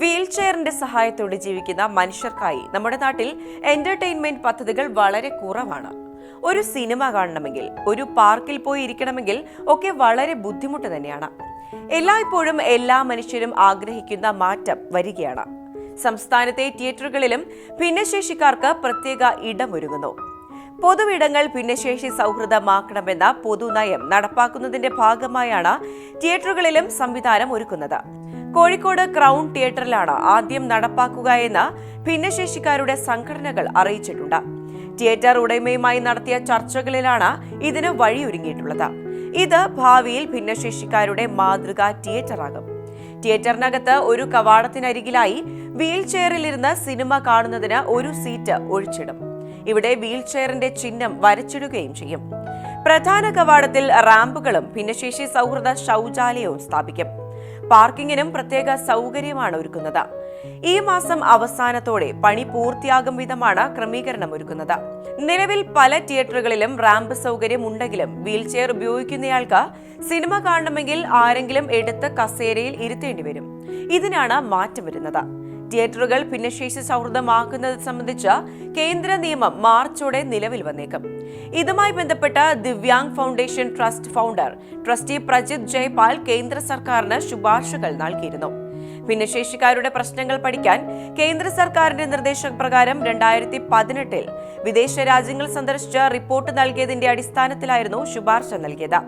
Wheel ചെയറിന്റെ സഹായത്തോടെ ജീവിക്കുന്ന മനുഷ്യർക്കായി നമ്മുടെ നാട്ടിൽ എന്റർടൈൻമെന്റ് പദ്ധതികൾ വളരെ കുറവാണ്. ഒരു സിനിമ കാണണമെങ്കിൽ ഒരു പാർക്കിൽ പോയി ഇരിക്കണമെങ്കിൽ ഒക്കെ വളരെ ബുദ്ധിമുട്ട് തന്നെയാണ്. എല്ലായ്പ്പോഴും എല്ലാ മനുഷ്യരും ആഗ്രഹിക്കുന്ന മാറ്റം വരികയാണ്. സംസ്ഥാനത്തെ തിയേറ്ററുകളിലും ഭിന്നശേഷിക്കാർക്ക് പ്രത്യേക ഇടമൊരുങ്ങുന്നു. പൊതുവിടങ്ങൾ ഭിന്നശേഷി സൗഹൃദമാക്കണമെന്ന പൊതുനയം നടപ്പാക്കുന്നതിന്റെ ഭാഗമായാണ് തിയേറ്ററുകളിലും സംവിധാനം ഒരുക്കുന്നത്. കോഴിക്കോട് ക്രൗൺ തിയേറ്ററിലാണ് ആദ്യം നടപ്പാക്കുക എന്ന് ഭിന്നശേഷിക്കാരുടെ സംഘടനകൾ അറിയിച്ചിട്ടുണ്ട്. തിയേറ്റർ ഉടമയുമായി നടത്തിയ ചർച്ചകളിലാണ് ഇതിന് വഴിയൊരുങ്ങിയിട്ടുള്ളത്. ഇത് ഭാവിയിൽ ഭിന്നശേഷിക്കാരുടെ മാതൃക തിയേറ്ററാകും. തിയേറ്ററിനകത്ത് ഒരു കവാടത്തിനരികിലായി വീൽ ചെയറിലിരുന്ന് സിനിമ കാണുന്നതിന് ഒരു സീറ്റ് ഒഴിച്ചിടും. ഇവിടെ വീൽ ചെയറിന്റെ ചിഹ്നം വരച്ചിടുകയും ചെയ്യും. പ്രധാന കവാടത്തിൽ റാമ്പുകളും ഭിന്നശേഷി സൗഹൃദ ശൗചാലയവും സ്ഥാപിക്കും. പാർക്കിങ്ങിനും പ്രത്യേക സൗകര്യമാണ് ഒരുക്കുന്നത്. ഈ മാസം അവസാനത്തോടെ പണി പൂർത്തിയാകും വിധമാണ് ക്രമീകരണം ഒരുക്കുന്നത്. നിലവിൽ പല തിയേറ്ററുകളിലും റാമ്പ് സൗകര്യം ഉണ്ടെങ്കിലും വീൽ ചെയർ ഉപയോഗിക്കുന്നയാൾക്ക് സിനിമ കാണണമെങ്കിൽ ആരെങ്കിലും എടുത്ത് കസേരയിൽ ഇരുത്തേണ്ടി വരും. ഇതിനാണ് മാറ്റം വരുന്നത്. തിയേറ്ററുകൾ ഭിന്നശേഷി സൗഹൃദമാക്കുന്നത് സംബന്ധിച്ച കേന്ദ്ര നിയമം മാർച്ചോടെ നിലവിൽ വന്നേക്കും. ഇതുമായി ബന്ധപ്പെട്ട Divyang foundation trust founder trustee Prajith Jaipal കേന്ദ്ര സർക്കാരിന് ശുപാർശകൾ നൽകിയിരുന്നു. ഭിന്നശേഷിക്കാരുടെ പ്രശ്നങ്ങൾ പഠിക്കാൻ കേന്ദ്ര സർക്കാരിന്റെ നിർദ്ദേശപ്രകാരം രണ്ടായിരത്തി പതിനെട്ടിൽ വിദേശ രാജ്യങ്ങൾ സന്ദർശിച്ച് റിപ്പോർട്ട് നൽകിയതിന്റെ അടിസ്ഥാനത്തിലായിരുന്നു ശുപാർശ നൽകിയത്.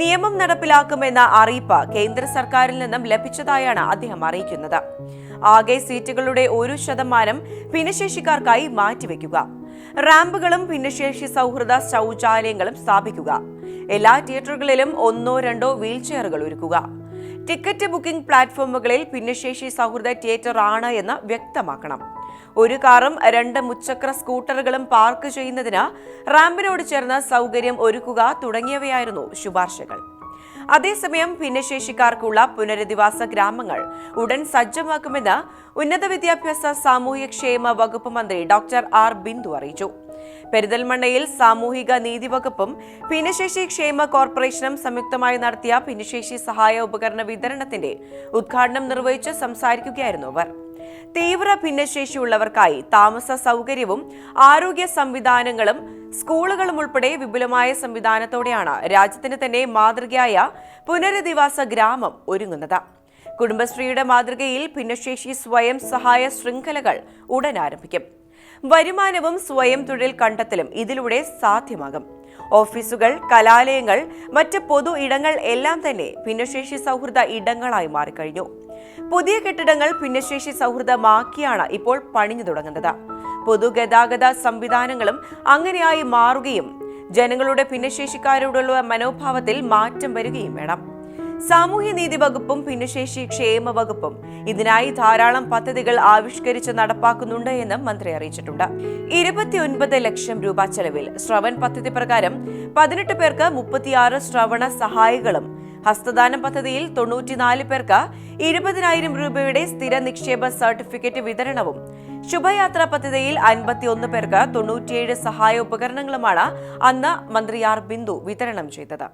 നിയമം നടപ്പിലാക്കുമെന്ന അറിയിപ്പ് കേന്ദ്ര സർക്കാരിൽ നിന്നും ലഭിച്ചതായാണ് അദ്ദേഹം അറിയിക്കുന്നത്. ആകെ സീറ്റുകളുടെ ഒരു ശതമാനം ഭിന്നശേഷിക്കാർക്കായി മാറ്റിവെക്കുക. റാമ്പുകളും ഭിന്നശേഷി സൗഹൃദ ശൗചാലയങ്ങളും സ്ഥാപിക്കുക. എല്ലാ തിയേറ്ററുകളിലും ഒന്നോ രണ്ടോ വീൽ ചെയറുകൾ ഒരുക്കുക. ടിക്കറ്റ് ബുക്കിംഗ് പ്ലാറ്റ്ഫോമുകളിൽ ഭിന്നശേഷി സൗഹൃദ തിയേറ്റർ ആണ് എന്ന് വ്യക്തമാക്കണം. ഒരു കാറും രണ്ട് മുച്ചക്ര സ്കൂട്ടറുകളും പാർക്ക് ചെയ്യുന്നതിന് റാമ്പിനോട് ചേർന്ന് സൗകര്യം ഒരുക്കുക തുടങ്ങിയവയായിരുന്നു ശുപാർശകൾ. അതേസമയം ഭിന്നശേഷിക്കാർക്കുള്ള പുനരധിവാസ ഗ്രാമങ്ങൾ ഉടൻ സജ്ജമാക്കുമെന്ന് ഉന്നത വിദ്യാഭ്യാസ സാമൂഹ്യക്ഷേമ വകുപ്പ് മന്ത്രി ഡോക്ടർ ആർ ബിന്ദു അറിയിച്ചു. പെരിന്തൽമണ്ണയിൽ സാമൂഹിക നീതി വകുപ്പും ഭിന്നശേഷി ക്ഷേമ കോർപ്പറേഷനും സംയുക്തമായി നടത്തിയ ഭിന്നശേഷി സഹായ ഉപകരണ വിതരണത്തിന്റെ ഉദ്ഘാടനം നിർവഹിച്ച് സംസാരിക്കുകയായിരുന്നു അവർ. തീവ്ര ഭിന്നശേഷിയുള്ളവർക്കായി താമസ സൗകര്യവും ആരോഗ്യ സംവിധാനങ്ങളും സ്കൂളുകളും ഉൾപ്പെടെ വിപുലമായ സംവിധാനത്തോടെയാണ് രാജ്യത്തിന് തന്നെ മാതൃകയായ പുനരധിവാസ ഗ്രാമം ഒരുങ്ങുന്നത്. കുടുംബശ്രീയുടെ മാതൃകയിൽ ഭിന്നശേഷി സ്വയം സഹായ ശൃംഖലകൾ ഉടൻ ആരംഭിക്കും. വരുമാനവും സ്വയം തൊഴിൽ കണ്ടെത്തലും ഇതിലൂടെ സാധ്യമാകും. ഓഫീസുകൾ കലാലയങ്ങൾ മറ്റ് പൊതു ഇടങ്ങൾ എല്ലാം തന്നെ ഭിന്നശേഷി സൗഹൃദ ഇടങ്ങളായി മാറിക്കഴിഞ്ഞു. പുതിയ കെട്ടിടങ്ങൾ ഭിന്നശേഷി സൗഹൃദമാക്കിയാണ് ഇപ്പോൾ പണിഞ്ഞു തുടങ്ങുന്നത്. പൊതുഗതാഗത സംവിധാനങ്ങളും അങ്ങനെയായി മാറുകയും ജനങ്ങളുടെ ഭിന്നശേഷിക്കാരോടുള്ള മനോഭാവത്തിൽ മാറ്റം വരികയും വേണം. സാമൂഹ്യനീതി വകുപ്പും ഭിന്നശേഷി ക്ഷേമ വകുപ്പും ഇതിനായി ധാരാളം പദ്ധതികൾ ആവിഷ്കരിച്ച് നടപ്പാക്കുന്നുണ്ട് എന്ന് മന്ത്രി അറിയിച്ചിട്ടുണ്ട്. ഇരുപത്തിയൊൻപത് ലക്ഷം രൂപ ചെലവിൽ ശ്രവൺ പദ്ധതി പ്രകാരം പതിനെട്ട് പേർക്ക് മുപ്പത്തിയാറ് ശ്രവണ സഹായികളും ഹസ്തദാനം പദ്ധതിയിൽ തൊണ്ണൂറ്റിനാല് പേർക്ക് ഇരുപതിനായിരം രൂപയുടെ സ്ഥിര നിക്ഷേപ സർട്ടിഫിക്കറ്റ് വിതരണവും. ശുഭയാത്ര പദ്ധതിയിൽ അൻപത്തിയൊന്ന് പേർക്ക് തൊണ്ണൂറ്റിയേഴ് സഹായ ഉപകരണങ്ങളുമാണ് അന്ന് മന്ത്രി ആർ ബിന്ദു വിതരണം ചെയ്തത്.